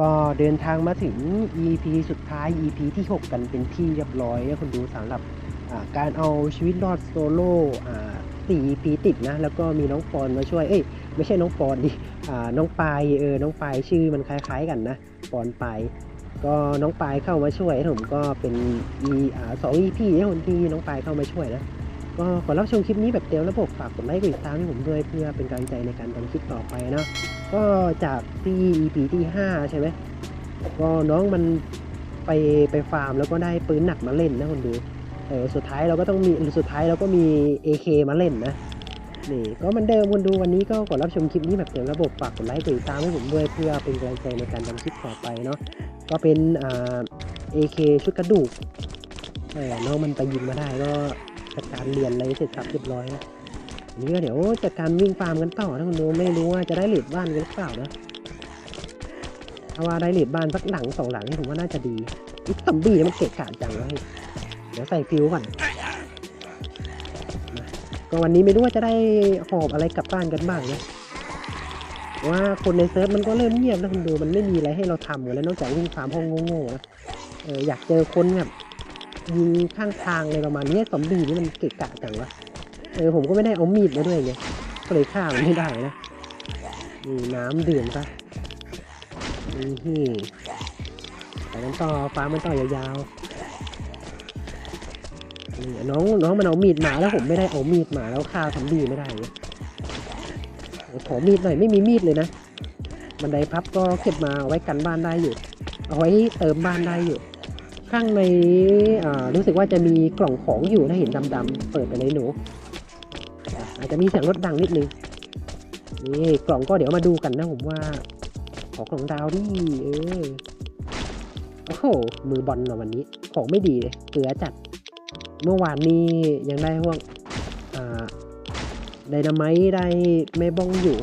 ก็เดินทางมาถึง EP สุดท้าย EP ที่ 6 กันเป็นที่เรียบร้อยแล้คุณดูสำหรับการเอาชีวิตรอดโซโล่สี่ EP ติดนะ แล้วก็มีน้องปอนมาช่วย เอ้ย ไม่ใช่น้องปอนดิอ่น้องปายเออ น้องปายชื่อมันคล้ายๆกันนะ ปอนปายก็น้องปายเข้ามาช่วยผมก็เป็น e อ่าสอง EP ที่คนที่น้องปายเข้ามาช่วยนะ ก็ขอรับชมคลิปนี้แบบเต็มระบบฝากกดไลค์กดติดตามให้ผมด้วยเพื่อเป็นกำลังใจในการทำคลิปต่อไปนะ ก็จากที่ EP ที่5ใช่ไหมก็น้องมันไปไปฟาร์มแล้วก็ได้ปืนหนักมาเล่นนะคนดูเออสุดท้ายเราก็ต้องมีสุดท้ายเราก็มี AK มาเล่นนะนี่ก็มือนเดิมคนดูวันนี้ก็กดรับชมคลิปนี้แบบเต็มระบบฝากกดไลค์กดติดตามให้ผมด้วยเพื่อเป็นกำลังใจในการทำคลิปต่อไปเนาะก็เป็นอ่า AK ชุดกระดูกเออน้องมันไปยิงมาได้ก็ จัดการเรียนอะไรเสร็จสับเรียบร้อยนะอันนี้ก็เดี๋ยวจัดการวิ่งฟาร์มกันต่อนะคุณดูไม่รู้ว่าจะได้เหรียญบ้านกันหรือเปล่านะถ้าว่าได้เหรียญบ้านสักหลังสองหลังนี่ผมว่าน่าจะดีอีกซัมบี้มันเกะกะจังเลยเดี๋ยวใส่ฟิวก่อนก็วันนี้ไม่รู้ว่าจะได้หอบอะไรกลับบ้านกันบ้างนะว่าคนในเซิร์ฟมันก็เริ่มเงียบแล้วคุณดูมันไม่มีอะไรให้เราทำกันแล้วนอกจากวิ่งฟาร์มห้องโง่ๆนะอออยากเจอคนแบบ ยิงข้างทางอะไรประมาณนี้ซอมบี้นี่มันเกะกะจังวะเออผมก็ไม่ได้เอามีดมาด้วยไงก็เลยฆ่ามันไม่ได้นะนี่น้ำเดื่มซะนี่ไปกันต่อฟ้ามันต่อยาวๆนี่น้องน้องมันเอามีดมาแล้วผมไม่ได้เอามีดมาแล้วฆ่าซอมบี้ไม่ได้เนี่ยขอมีดหน่อยไม่มีมีดเลยนะบันไดพับก็เก็บมาไว้กันบ้านได้อยู่ เอาไว้เติมบ้านได้อยู่ ข้างในรู้สึกว่าจะมีกล่องของอยู่ถ้าเห็นดำๆเปิดไปเลยหนูอาจจะมีเสียงรถดังนิดนึงนี่กล่องก็เดี๋ยวมาดูกันนะผมว่า ขอของดาวดิเออโอ้โหมือบอลเรอวันนี้ ของไม่ดีเลยเกลือจัด เมื่อวานนี้ยังได้พวกอ่าไดนาไมต์ได้แม่บ้องอยู่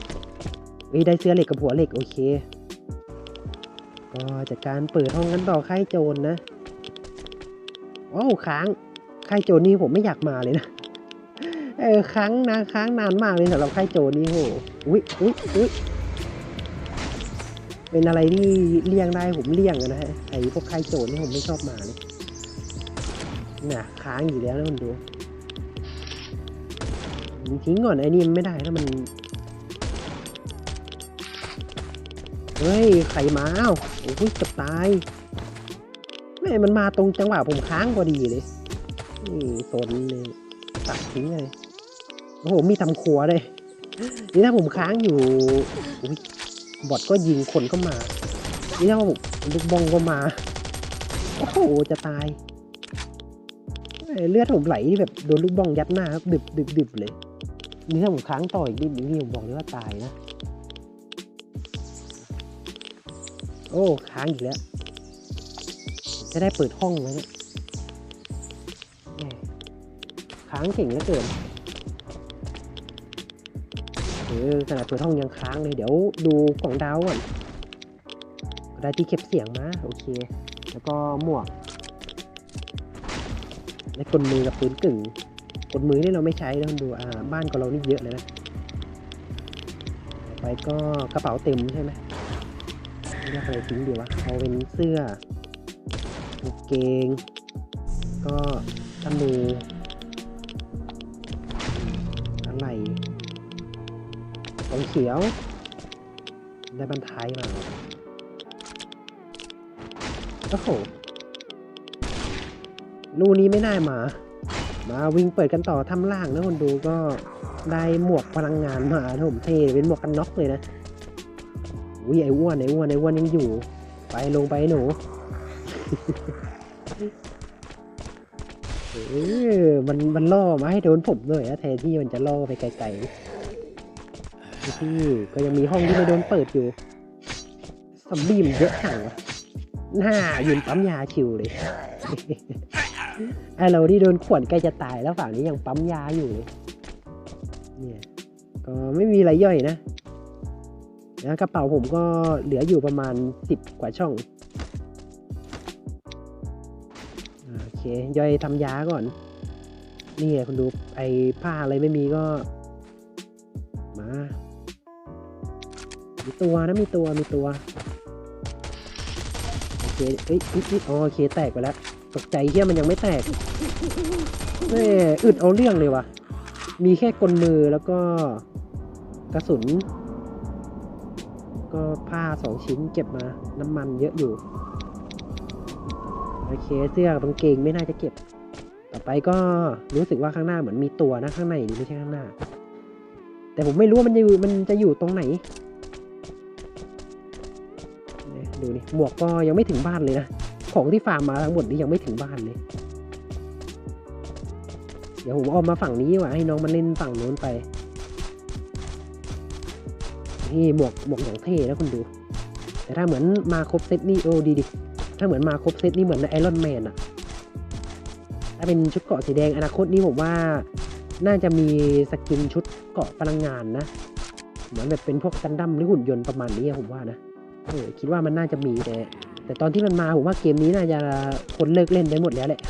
เอ้ยได้เสื้อเหล็กกับหัวเหล็กโอเค ก็จัดการเปิดห้องกันต่อค่ายโจรนะ โอ้าวค้างค่ายโจนี่ผมไม่อยากมาเลยนะ เออค้างนะค้างนานมากเลยสำหรับค่ายโจนี่โหอุ้ยอุ้ยอุ้ยเป็นอะไรที่เลี่ยงได้ผมเลี่ยงนะฮะไอ้พวกใครโจนี่ผมไม่ชอบมาเลยน่ะค้างอยู่แล้วนะมันดูทิ้งก่อนไอ้นี่มันไม่ได้ถ้ามันเฮ้ยไข่มาอ้าวโอ้ยเกับตาย ม่มันมาตรงจังหวะผมค้างพอดีเลยนี่สนเลยตัดทิ้งเลยโอ้โหมีทำครัวเลยนี่ถ้าผมค้างอยู่อุ้ยบอทก็ยิงคนก็มา นี่ถ้าผมลูกบองก็มา โอ้โหจะตายเลือดผมไหลแบบโดนลูกบองยัดหน้าครับดึบดึบดึบเลย นี่ถ้าผมค้างต่ออีกนิดนี่ผมบอกเลยว่าตายนะ โอ้ค้างอีกแล้ว จะได้เปิดห้องแล้วเนี่ยแหม่ค้างเก่งเหลือเกินเออขนาดเปิดห้องยังค้างเลย เดี๋ยวดูกล่องดาวก่อนได้ที่เก็บเสียงมา โอเค แล้วก็หมวก และกลมือกับปืนกึ่งกลมือนี่เราไม่ใช้นะคุณดู อ่า บ้านของเรานี่เยอะเลยนะต่อไปก็กระเป๋าเต็มใช่ไหมเรียกอะไรทิ้งดีวะ เอาเป็นเสื้อ กางเกง ก็ธนูอะไรของเขียว ได้บรรทายมาโอ้โหลูนี้ไม่ได้มา มาวิ่งเปิดกันต่อทำล่างนะคนดูก็ได้หมวกพลังงานมาผมเท่เป็นหมวกกันน็อกเลยนะอุ้ยไอ้อ้วนไอ้อ้วนไอ้อ้วนยังอยู่ ไปลงไปหนู เออมันมันล่อมาให้โดนผมเลยอะแทนที่มันจะล่อไปไกลๆที่ก็ยังมีห้องที่ไม่โดนเปิดอยู่ซอมบี้มันเยอะจังวะหน้ายืนปั๊มยาชิวเลยไอเราที่โดนขวนใกล้จะตายแล้วฝั่งนี้ยังปั๊มยาอยู่เลยเนี่ยก็ไม่มีอะไรย่อยนะแล้วกระเป๋าผมก็เหลืออยู่ประมาณสิบกว่าช่อง เค ย่อยทำยาก่อน นี่ไงคุณดูไอ้ผ้าอะไรไม่มีก็ มา มีตัวนะมีตัวมีตัวเคเอ้ยอิดอ๋อโอเคแตกไปแล้ว ตกใจเฮียมันยังไม่แตกแม่อึดเอาเรื่องเลยวะมีแค่กลมือแล้วก็กระสุน ก็ผ้าสองชิ้นเก็บมา น้ำมันเยอะอยู่ โอเคเสื้อกับางเกงไม่น่าจะเก็บ ต่อไปก็รู้สึกว่าข้างหน้าเหมือนมีตัวนะข้างในนี่ไม่ใช่ข้างหน้า แต่ผมไม่รู้ว่ามันจะอยู่มันจะอยู่ตรงไหนดูนี่หมวกก็ยังไม่ถึงบ้านเลยนะของที่ฟาร์มมาทั้งหมดนี่ยังไม่ถึงบ้านเลย เดี๋ยวผมเอามาฝั่งนี้ว่าให้น้องมันเล่นฝั่งโน้นไปนี่หมวกหมวกอย่างเท่นะคุณดู แต่ถ้าเหมือนมาครบเซตนี่โอ้ดีดิ ถ้าเหมือนมาครบเซตนี่เหมือนไอรอนแมนอะถ้าเป็นชุดเกาะสีแดงอนาคตนี้ผมว่า น่าจะมีสกินชุดเกาะพลังงานนะ เหมือนแบบเป็นพวกกันดั้มหรือหุ่นยนต์ประมาณนี้ผมว่านะเออคิดว่ามันน่าจะมีแต่แต่ตอนที่มันมาผมว่าเกมนี้น่าจะคนเลิกเล่นไปหมดแล้วแหละ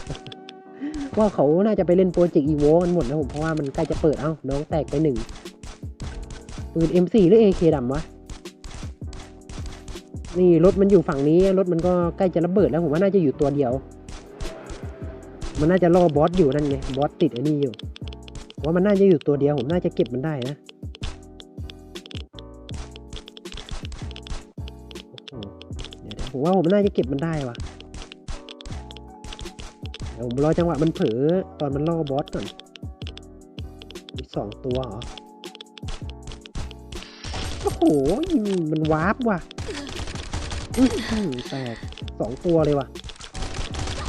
ว่าเขาน่าจะไปเล่นโปรเจกต์อีโวกันหมดนะผมเพราะว่ามันใกล้จะเปิดเอ้าน้องแตกไปหนึ่งปืน M4 หรือ AK ดำวะ นี่รถมันอยู่ฝั่งนี้รถมันก็ใกล้จะระเบิดแล้วผมว่าน่าจะอยู่ตัวเดียว มันน่าจะล่อบอสอยู่นั่นไงบอสติดไอ้นี่อยู่ว่ามันน่าจะอยู่ตัวเดียวผมน่าจะเก็บมันได้นะโอ้โหเดี๋ยวผมว่าผมน่าจะเก็บมันได้ว่ะเดี๋ยวผมรอจังหวะมันเผลอตอนมันล่อบอสก่อนอีกสองตัวเหรอโอ้โหมันวาร์ปว่ะ อื้อหือแตกสองตัวเลยว่ะ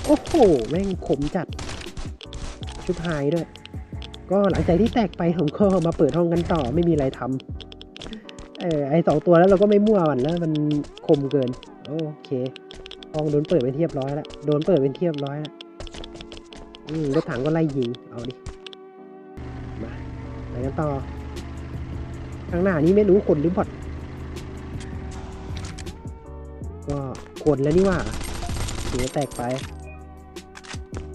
โอ้โห แม่งขมจัด ชุดไฮด้วย ก็หลังจากที่แตกไปผมก็มาเปิดห้องกันต่อไม่มีอะไรทำเออไอสองตัวแล้วเราก็ไม่มั่วมันแล้วมันคมเกิน โอเคห้องโดนเปิดเป็นเรียบร้อยแล้วโดนเปิดเป็นเรียบร้อยแล้วอืมรถถังก็ไล่ยิง เอาดิ มาไปกันต่อข้างหน้านี้ไม่รู้คนหรือบอท ก็คนแล้วนี่ว่าเสียแตกไป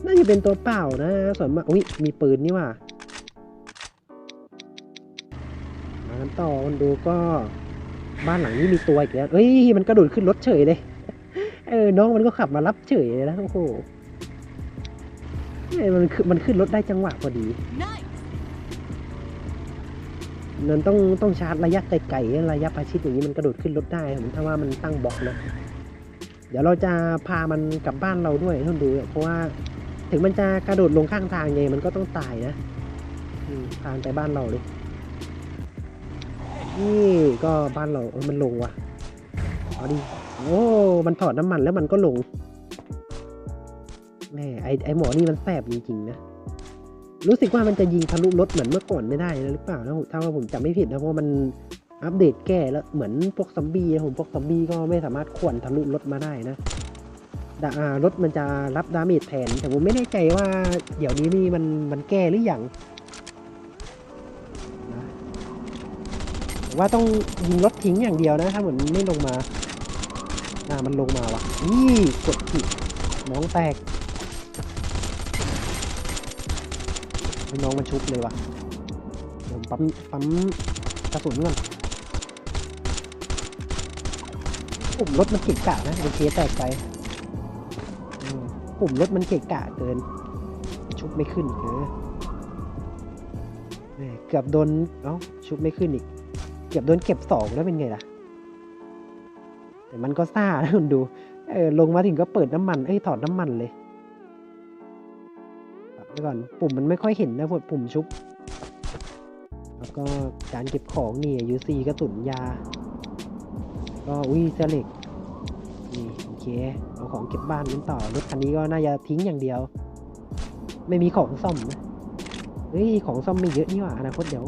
น่าจะเป็นตัวเปล่านะ ส่วนมากอุ้ยมีปืนนี่ว่ามากันต่อมันดูก็บ้านหลังนี้มีตัวอีกแล้วเอ้ย มันกระโดดขึ้นรถเฉยเลย เออ น้องมันก็ขับมารับเฉยเลยนะโอ้โหมันมันขึ้นรถได้จังหวะพอดี Nice. มันต้องต้องชาร์จระยะไกลๆระยะประชิดอย่างนี้มันกระโดดขึ้นรถได้ผมถ้าว่ามันตั้งบล็อกนะ ดี๋ยวเราจะพามันกลับบ้านเราด้วยท่านดู เพราะว่าถึงมันจะกระโดดลงข้างทางไงมันก็ต้องตายนะพามไปบ้านเราเลยนี่ก็บ้านเราเออมันลงว่ะเอาดิโอ้มันถอดน้ำมันแล้วมันก็ลงแม่ไอไอหมอนี่มันแสบจริงๆนะรู้สึกว่ามันจะยิงทะลุรถเหมือนเมื่อก่อนไม่ได้แล้วหรือเปล่าถ้าถ้าว่าผมจำไม่ผิดนะเพราะมัน อัปเดตแก้แล้วเหมือนพวกซอมบี้นะผมพวกซอมบี้ก็ไม่สามารถขวนทะลุรถมาได้นะดารถมันจะรับดาเมจแทน แต่ผมไม่แน่ใจว่า เดี๋ยวนี้นี่มันมันแก้หรือยังนะว่าต้องยิงรถทิ้งอย่างเดียวนะ ถ้าเหมือนไม่ลงมาอ่ามันลงมาว่ะ นี่กดผิดน้องแตกน้องมันชุบเลยว่ะเดี๋ยวผมปั๊มปั๊มกระสุนก่อน ปุ่มรถมันเกะกะนะโอเคแตกไปปุ่มรถมันเกะกะเกิน ชุบไม่ขึ้นเออเกือบโดนเอ้าชุบไม่ขึ้นอีก เกือบโดนเก็บสองแล้วเป็นไงล่ะ แต่มันก็ซ่านะคุณดูเออลงมาถึงก็เปิดน้ำมันเอ้ยถอดน้ำมันเลยปรับไว้ก่อนปุ่มมันไม่ค่อยเห็นนะพวกปุ่มชุบ แล้วก็การเก็บของนี่ยูซีกระสุนยา ก็อุ้ยเสเหล็กนี่โอเคเอาของเก็บบ้านนั้นต่อรถคันนี้ก็น่าจะทิ้งอย่างเดียว ไม่มีของซ่อมนะเฮ้ยของซ่อมไม่เยอะนี่หว่าอนาคตเดี๋ยว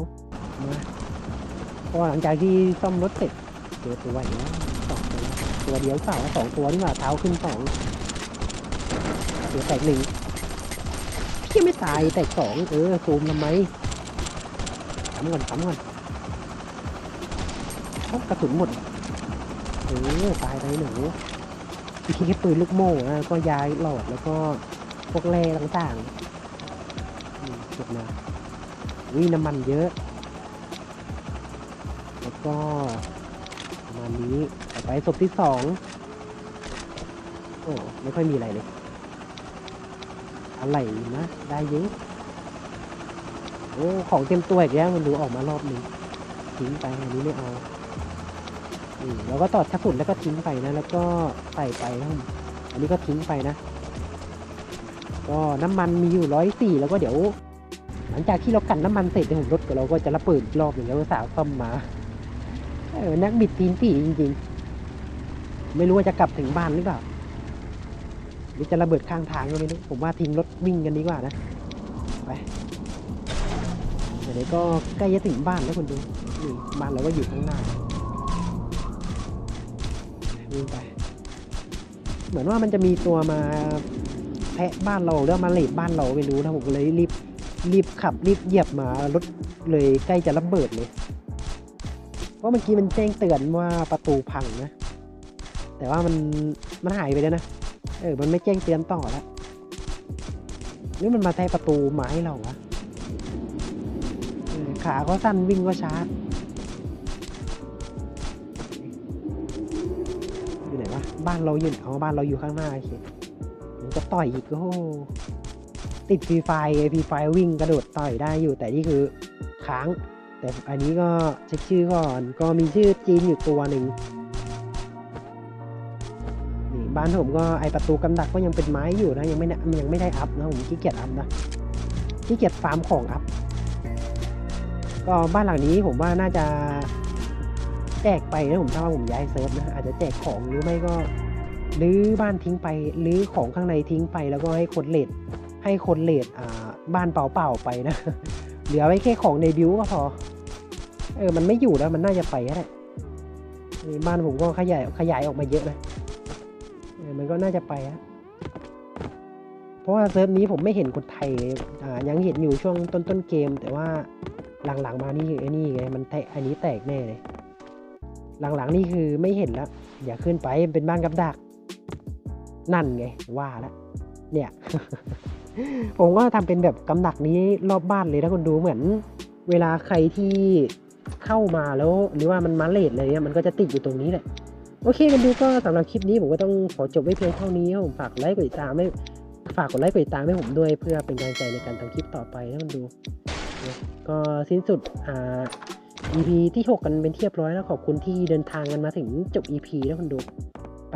มาพอหลังจากที่ซ่อมรถเสร็จเจอตัวอีกแล้วสองตัวตัวเดียวเปล่าสองตัวนี่หว่าเท้าขึ้นสองเดี๋ยแตกหนึ่งพี่ไม่ตายแตกสองเออซูมทำไมทำก่อนทำก่อนกระสุนหมด เออตายไปหนูมีแค่ปืนลูกโม่นะก็ย้ายหลอดแล้วก็พวกแร่ต่างๆเก็บมาวิ่น้ำมันเยอะ แล้วก็ประมาณนี้ต่อไปศพที่สองโอ้ไม่ค่อยมีอะไรเลย อะไรนะ ได้เยอะโอ้ ของเต็มตัวอีกแล้วมันดูออกมารอบนึงทิ้งไปอันนี้ไม่เอา อืมแล้วก็ตอดกระสุนแล้วก็ทิ้งไปนะ แล้วก็ใส่ไปนะอันนี้ก็ทิ้งไปนะ ก็น้ำมันมีอยู่ร้อยสี่แล้วก็เดี๋ยว หลังจากที่เรากันน้ำมันเสร็จเนี่ยผมรถกับเราก็จะระเบิดรอบหนึ่งแล้วสาวซ่อมมาเออนักบิดตีนปี่จริง ๆ ไม่รู้ว่าจะกลับถึงบ้านหรือเปล่าหรือจะระเบิดข้างทางก็ไม่รู้ผมว่าทิ้งรถวิ่งกันดีกว่านะไปเดี๋ยวก็ใกล้จะถึงบ้านแล้วคนดูนี่บ้านเราก็อยู่ข้างหน้า วิ่งไป เหมือนว่ามันจะมีตัวมาแพะบ้านเราหรือว่ามาเลดบ้านเราไม่รู้นะผมเลยรีบรีบขับรีบเหยียบมารถเลยใกล้จะระเบิดเลย เพราะเมื่อกี้มันแจ้งเตือนว่าประตูพังนะ แต่ว่ามันมันหายไปแล้วนะ เออ มันไม่แจ้งเตือนต่อแล้วหรือมันมาแทะประตูไม้เราวะเอขาก็สั้นวิ่งก็ช้า บ้านเราอยู่อ๋อบ้านเราอยู่ข้างหน้าโอเคมันก็ต่อยอีกโอ้ติดฟรีไฟฟรีไฟวิ่งกระโดดต่อยได้อยู่ แต่นี่คือค้าง แต่อันนี้ก็เช็คชื่อก่อนก็มีชื่อจีนอยู่ตัวหนึ่งนี่บ้านผมก็ไอประตูกำดักก็ยังเป็นไม้อยู่นะยังไม่ยังไม่ได้อัพนะผมขี้เกียจอัพนะขี้เกียจฟาร์มของอัพก็บ้านหลังนี้ผมว่าน่าจะ แจกไปนะผมถ้าว่าผมย้ายเซิร์ฟนะอาจจะแจกของหรือไม่ก็รื้อบ้านทิ้งไปรื้อของข้างในทิ้งไปแล้วก็ให้คนเลดให้คนเลดอ่าบ้านเปล่าๆไปนะ เหลือไว้แค่ของในบิวก็พอ เออมันไม่อยู่แล้วมันน่าจะไปแล้วแหละบ้านผมก็ขยายขยายออกมาเยอะนะเออมันก็น่าจะไปอะเพราะว่าเซิร์ฟนี้ผมไม่เห็นคนไทยอ่ายังเห็นอยู่ช่วงต้นต้นๆเกม แต่ว่าหลังๆมานี่ไอ้นี่ไงมันแตกอันนี้แตกแน่เลย หลังๆนี่คือไม่เห็นแล้ว อย่าขึ้นไปเป็นบ้านกับดัก นั่นไงว่าแล้วเนี่ย ผมก็ทำเป็นแบบกำดักนี้รอบบ้านเลยถ้าคนดูเหมือน เวลาใครที่เข้ามาแล้ว หรือว่ามันมาเลทเนี่ยมันก็จะติดอยู่ตรงนี้แหละโอเคกันดูก็สำหรับคลิปนี้ผมก็ต้องขอจบไว้เพียงเท่านี้ผมฝากไลค์กดติดตามให้ฝากกดไลค์กดติดตามให้ผมด้วยเพื่อเป็นกำลังใจในการทำคลิปต่อไปนะมันดู ก็สิ้นสุดอ่า EP ที่ 6 กันเป็นเทียบร้อยแล้วขอบคุณที่เดินทางกันมาถึงจบ EP แล้วคุณดูไป